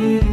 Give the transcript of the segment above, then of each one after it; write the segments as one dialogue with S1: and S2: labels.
S1: you.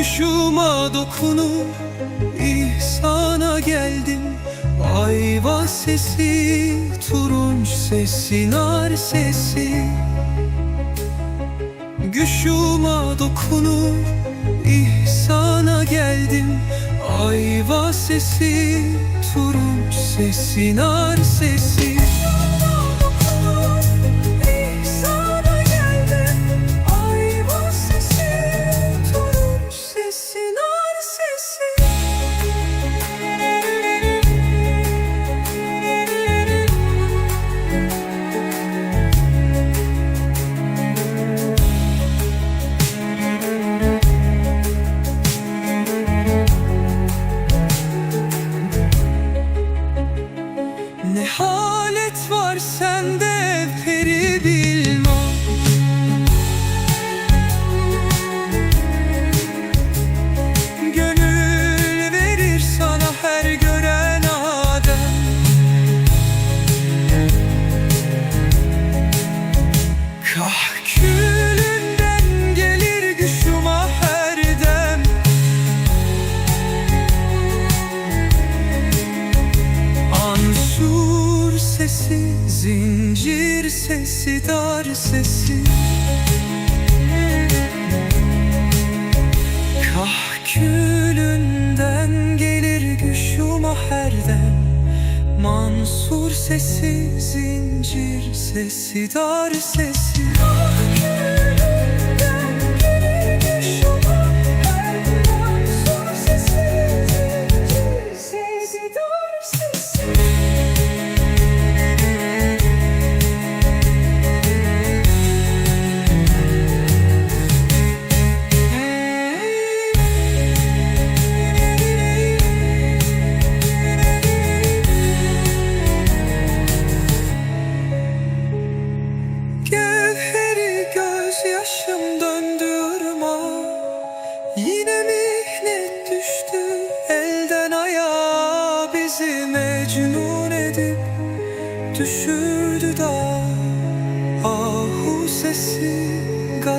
S1: Güşuma dokunup ihsana geldim. Ayva sesi, turunç sesi, nar sesi. Güşuma dokunup ihsana geldim. Ayva sesi, turunç sesi, nar sesi Kahkülünden gelir güşuma her dem. Ansur sesi, zincir sesi, dar sesi. Kahkülünden gelir güşuma her dem. Mansur sesi, zincir sesi, dar sesi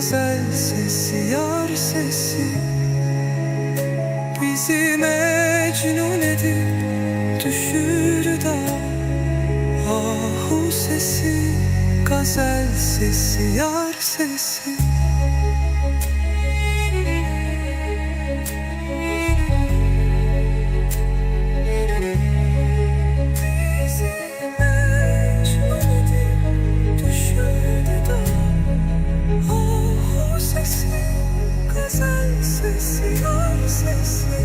S1: gazel sesi, yar sesi. Bizi mecnun edip düşürdü da Ahu sesi, gazel sesi, yar sesi sesi, ay sesi